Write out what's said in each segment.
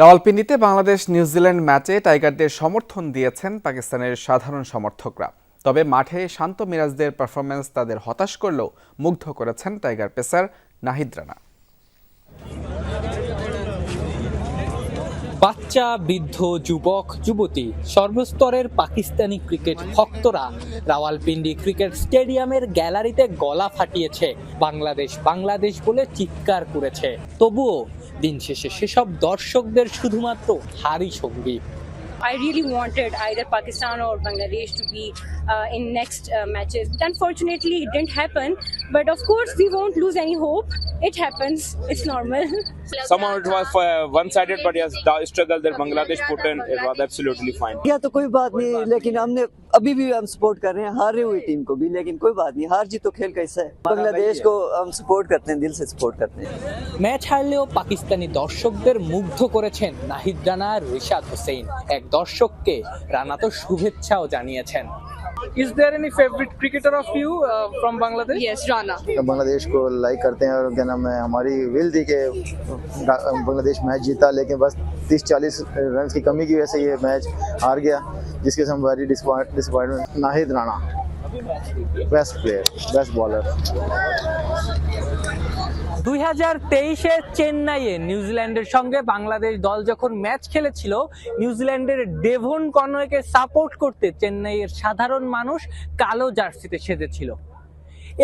রাওয়ালপিন্ডিতে Bangladesh New Zealand ম্যাচে টাইগারদের সমর্থন দিয়েছেন পাকিস্তানের সাধারণ সমর্থকরা। তবে মাঠে শান্ত মিরাজদের পারফরম্যান্স তাদের হতাশ করলেও মুগ্ধ করেছেন টাইগার পেসার নাহিদ রানা। বাচ্চা বৃদ্ধ যুবক যুবতী সর্বস্তরের পাকিস্তানি ক্রিকেট ভক্তরা রাওয়ালপিন্ডি ক্রিকেট স্টেডিয়ামের গ্যালারিতে গলা ফাটিয়েছে বাংলাদেশ বাংলাদেশ বলে চিৎকার করেছে তবুও দিন শেষে সেসব দর্শকদের শুধুমাত্র হারি সঙ্গী I really wanted either Pakistan or Bangladesh to be uh, in next uh, matches. But unfortunately, it didn't happen. But of course, we won't lose any hope. It happens. It's normal. Somehow it was uh, one-sided, but yes, the struggle that Bangladesh put in, it was absolutely fine. या तो कोई बात नहीं लेकिन हमने अभी भी हम सपोर्ट कर रहे हैं हारे हुई टीम को भी लेकिन कोई बात नहीं हार जीत तो खेल का हिस्सा है बांग्लादेश को हम सपोर्ट करते हैं दिल से सपोर्ट करते हैं ম্যাচ হারলেও পাকিস্তানি দর্শকদের মুগ্ধ করেছেন নাহিদ রানা আর রিশাদ হোসেন এক দর্শককে রানা তো শুভেচ্ছাও জানিয়েছেন Is there any favorite cricketer of you uh, from Bangladesh? yes, Rana. Bangladesh को लाइक करते हैं और क्या नाम है हमारी विल थी कि बांग्लादेश मैच जीता लेकिन बस तीस चालीस रन की कमी की वजह से ये मैच हार गया जिसके से हम very disappointment Nahid Rana best player best bowler দুই হাজার তেইশে চেন্নাইয়ে নিউজিল্যান্ডের সঙ্গে বাংলাদেশ দল যখন ম্যাচ খেলেছিল, নিউজিল্যান্ডের ডেভন কনওয়েকে সাপোর্ট করতে চেন্নাইয়ের সাধারণ মানুষ কালো জার্সিতে সেজেছিল।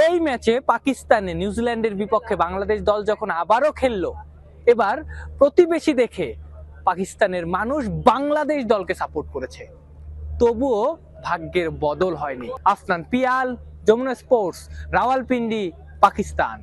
এই ম্যাচে পাকিস্তানে নিউজিল্যান্ডের বিপক্ষে বাংলাদেশ দল যখন আবারও খেললো, এবার প্রতিবেশী দেখে পাকিস্তানের মানুষ বাংলাদেশ দলকে সাপোর্ট করেছে। তবুও ভাগ্যের বদল হয়নি। আফনান পিয়াল, যমুনা স্পোর্টস, রাওয়ালপিন্ডি, পাকিস্তান।